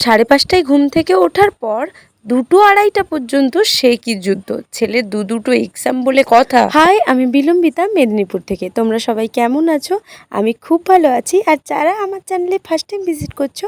সাড়ে পাঁচটায় ঘুম থেকে ওঠার পর দুটো আড়াইটা পর্যন্ত সে কি যুদ্ধ? ছেলের দু দুটো এক্সাম বলে কথা। হাই, আমি বিলম্বিতা মেদিনীপুর থেকে। তোমরা সবাই কেমন আছো? আমি খুব ভালো আছি। আর যারা আমার চ্যানেলে ফার্স্ট টাইম ভিজিট করছ,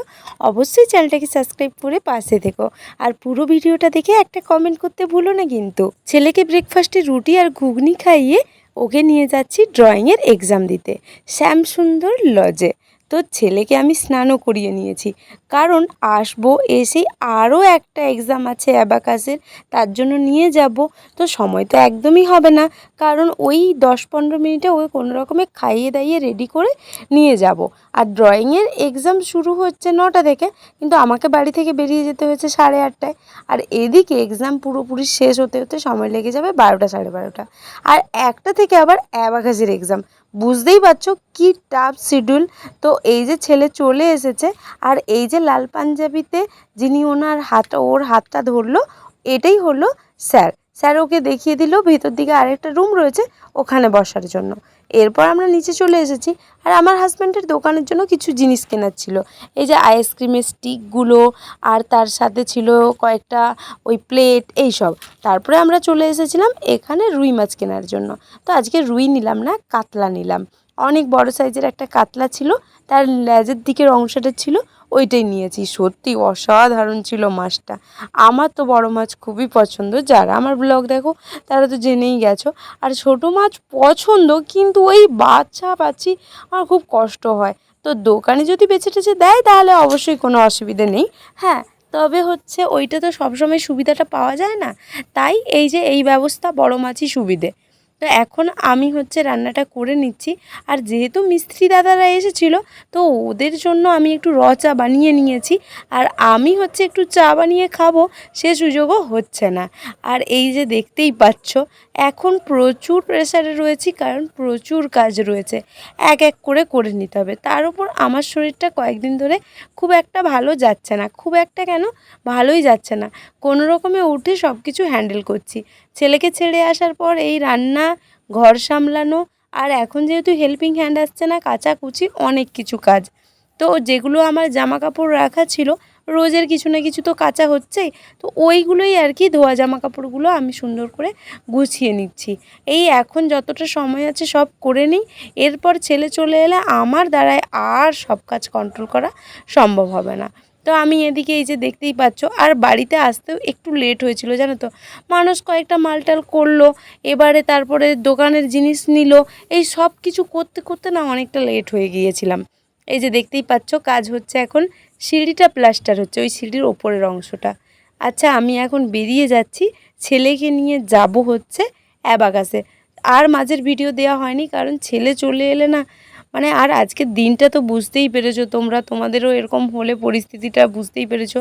অবশ্যই চ্যানেলটাকে সাবস্ক্রাইব করে পাশে থেকো। আর পুরো ভিডিওটা দেখে একটা কমেন্ট করতে ভুলো না কিন্তু। ছেলেকে ব্রেকফাস্টে রুটি আর ঘুগনি খাইয়ে ওকে নিয়ে যাচ্ছি ড্রয়িংয়ের এক্সাম দিতে। শ্যামসুন্দর লজে তো ছেলেকে আমি স্নানও করিয়ে নিয়েছি। কারণ আসব, এসে আরও একটা এক্সাম আছে অ্যাবাকাসের তার জন্য নিয়ে যাব। তো সময় তো একদমই হবে না। কারণ ওই দশ পনেরো মিনিটে ওই কোনো রকমে খাইয়ে দাইয়ে রেডি করে নিয়ে যাব। আর ড্রয়িংয়ের এক্সাম শুরু হচ্ছে নটা থেকে, কিন্তু আমাকে বাড়ি থেকে বেরিয়ে যেতে হয়েছে সাড়ে আটটায়। আর এদিকে এক্সাম পুরোপুরি শেষ হতে হতে সময় লেগে যাবে বারোটা সাড়ে বারোটা। আর একটা থেকে আবার অ্যাবাকাসের এক্সাম বুঝতেই পারছ কি টাফ শিডিউল তো এই যে ছেলে চলে এসেছে আর এই যে লাল পাঞ্জাবিতে যিনি ওনার হাত, ওর হাতটা ধরলো, এটাই হলো স্যার স্যার ওকে দেখিয়ে দিল, ভেতর দিকে আরেকটা রুম রয়েছে ওখানে বসার জন্য। এরপর আমরা নিচে চলে এসেছি আর আমার হাজব্যান্ডের দোকানের জন্য কিছু জিনিস কেনার ছিল। এই যে আইসক্রিমের স্টিকগুলো আর তার সাথে ছিল কয়েকটা ওই প্লেট এইসব তারপরে আমরা চলে এসেছিলাম এখানে রুই মাছ কেনার জন্য। তো আজকে রুই নিলাম না, কাতলা নিলাম। অনেক বড় সাইজের একটা কাতলা ছিল, তার লেজের দিকের অংশটা ছিল ওইটাই নিয়েছি। সত্যি অসাধারণ ছিল মাছটা। আমার তো বড় মাছ খুবই পছন্দ। যারা আমার ব্লগ দেখো, তারা তো জেনেই গেছো। আর ছোটো মাছ পছন্দ, কিন্তু ওই বাচ্চা পাচ্ছি, আমার খুব কষ্ট হয়। তো দোকানে যদি বেছে টেছে দেয়, তাহলে অবশ্যই কোনো অসুবিধে নেই। হ্যাঁ তবে হচ্ছে ওইটা তো সবসময় সুবিধাটা পাওয়া যায় না। তাই এই যে এই ব্যবস্থা বড় মাছই সুবিধে। তো এখন আমি হচ্ছে রান্নাটা করে নিচ্ছি। আর যেহেতু মিস্ত্রি দাদারা এসেছিল, তো ওদের জন্য আমি একটু র চা বানিয়ে নিয়েছি। আর আমি হচ্ছে একটু চা বানিয়ে খাব, সে সুযোগও হচ্ছে না। আর এই যে দেখতেই পাচ্ছ, এখন প্রচুর প্রেসারে রয়েছি, কারণ প্রচুর কাজ রয়েছে। এক এক করে করে নিতে হবে। তার উপর আমার শরীরটা কয়েকদিন ধরে খুব একটা ভালো যাচ্ছে না। খুব একটা কেন? ভালোই যাচ্ছে না। কোনো রকমে উঠে সব কিছু হ্যান্ডেল করছি। ছেলেকে ছেড়ে আসার পর এই রান্না, ঘর সামলানো আর এখন যেহেতু হেল্পিং হ্যান্ড আসছে না, কাচাকুচি অনেক কিছু কাজ। তো যেগুলো আমার জামা কাপড় রাখা ছিল, রোজের কিছু না কিছু তো কাঁচা হচ্ছেই, তো ওইগুলোই আর কি ধোয়া জামা কাপড়গুলো আমি সুন্দর করে গুছিয়ে নিচ্ছি। এই এখন যতটা সময় আছে সব করে নিই, এরপর ছেলে চলে এলে আমার দ্বারায় আর সব কাজ কন্ট্রোল করা সম্ভব হবে না। তো আমি এদিকে এই যে দেখতেই পাচ্ছ, আর বাড়িতে আসতেও একটু লেট হয়েছিল, জানো তো? মানুষ কয়েকটা মালটাল করল, এবারে তারপরে দোকানের জিনিস নিল, এই সব কিছু করতে করতে না অনেকটা লেট হয়ে গিয়েছিলাম। এই যে দেখতেই পাচ্ছ, কাজ হচ্ছে এখন, সিঁড়িটা প্লাস্টার হচ্ছে, ওই সিঁড়ির ওপরের অংশটা। আচ্ছা আমি এখন বেরিয়ে যাচ্ছি, ছেলেকে নিয়ে যাব হচ্ছে অ্যাবাকাসে। আর মাঝের ভিডিও দেওয়া হয়নি, কারণ ছেলে চলে এলে না মানে আর আজকের দিনটা তো বুঝতেই পেরেছ, তোমরা তোমাদেরও এরকম হলে পরিস্থিতিটা বুঝতেই পেরেছ।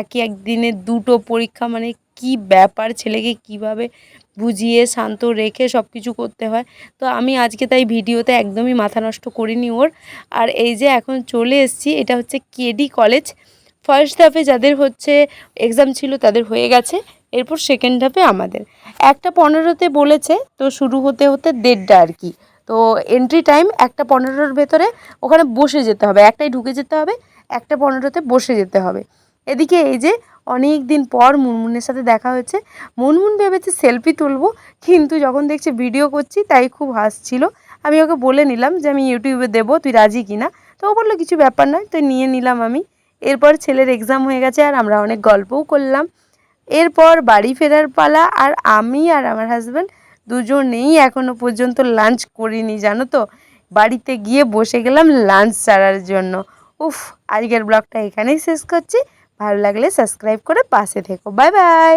একই একদিনে দুটো পরীক্ষা মানে কি ব্যাপার ছেলেকে কীভাবে বুঝিয়ে শান্ত রেখে সব কিছু করতে হয়। তো আমি আজকে তাই ভিডিওতে একদমই মাথা নষ্ট করিনি ওর। আর এই যে এখন চলে এসছি, এটা হচ্ছে কেডি কলেজ। ফার্স্ট ধাপে যাদের হচ্ছে এক্সাম ছিল তাদের হয়ে গেছে, এরপর সেকেন্ড ধাপে আমাদের। একটা পনেরোতে বলেছে, তো শুরু হতে হতে দেড়টা আর কি। তো এন্ট্রি টাইম একটা পনেরোর ভেতরে ওখানে বসে যেতে হবে। একটাই ঢুকে যেতে হবে, একটা পনেরোতে বসে যেতে হবে। এদিকে এই যে অনেক দিন পর মুনমুনের সাথে দেখা হয়েছে। মুনমুন ভেবেছে সেলফি তুলবো, কিন্তু যখন দেখছে ভিডিও করছি তাই খুব হাসছিল। আমি ওকে বলে নিলাম যে আমি ইউটিউবে দেবো, তুই রাজি কিনা? তো ও বলল, কিছু ব্যাপার নয় তো নিয়ে নিলাম আমি। এরপর ছেলের এক্সাম হয়ে গেছে আর আমরা অনেক গল্পও করলাম। এরপর বাড়ি ফেরার পালা আর আমি আর আমার হাজব্যান্ড দুজনেই এখনও পর্যন্ত লাঞ্চ করিনি, জানো তো? বাড়িতে গিয়ে বসে গেলাম লাঞ্চ ছাড়ার জন্য। উফ, আজকের ব্লগটা এখানেই শেষ করছি। ভালো লাগলে সাবস্ক্রাইব করে পাশে থেকো। Bye bye